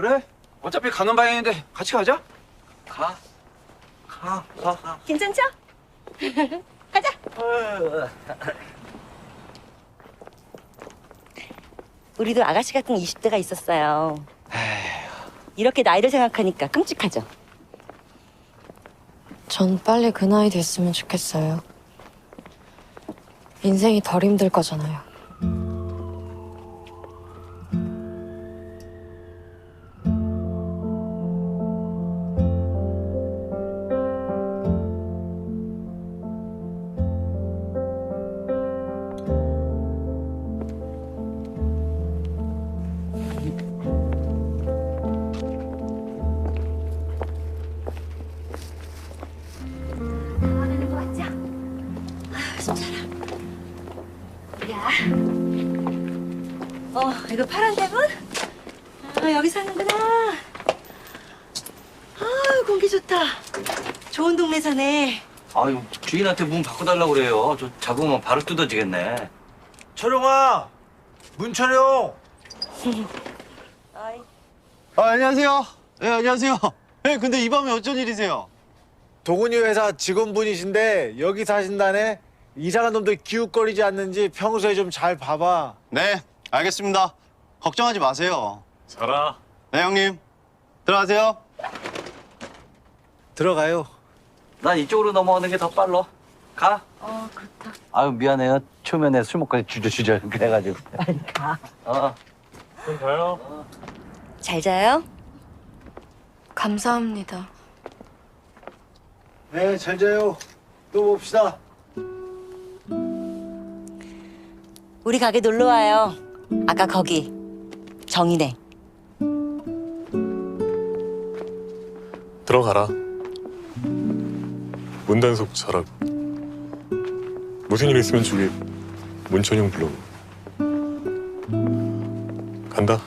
그래? 어차피 가는 방향인데 같이 가자. 가. 가, 가, 가. 괜찮죠? 가자. 우리도 아가씨 같은 20대가 있었어요. 이렇게 나이를 생각하니까 끔찍하죠. 전 빨리 그 나이 됐으면 좋겠어요. 인생이 덜 힘들 거잖아요. 아, 숨차라. 야. 어, 이거 파란 대문? 아, 여기 사는구나. 아, 공기 좋다. 좋은 동네 사네. 아유, 주인한테 문 바꿔달라고 그래요. 저 잡으면 바로 뜯어지겠네. 철용아, 문철용. 아이, 아, 안녕하세요. 예, 안녕하세요. 예, 근데 이 밤에 어쩐 일이세요? 도군이 회사 직원분이신데 여기 사신다네. 이상한 놈들 기웃거리지 않는지 평소에 좀 잘 봐봐. 네, 알겠습니다. 걱정하지 마세요. 살아. 네, 형님. 들어가세요. 들어가요. 난 이쪽으로 넘어가는 게 더 빨라. 가. 어, 그렇다. 아유, 미안해요. 초면에 술 먹고 주저주저 그래가지고. 빨리 가. 어. 잘 자요? 감사합니다. 네, 잘 자요. 또 봅시다. 우리 가게 놀러 와요. 아까 거기 정이네. 들어가라. 문단속 잘하고. 무슨 일 있으면 저기 문천용 불러. 간다.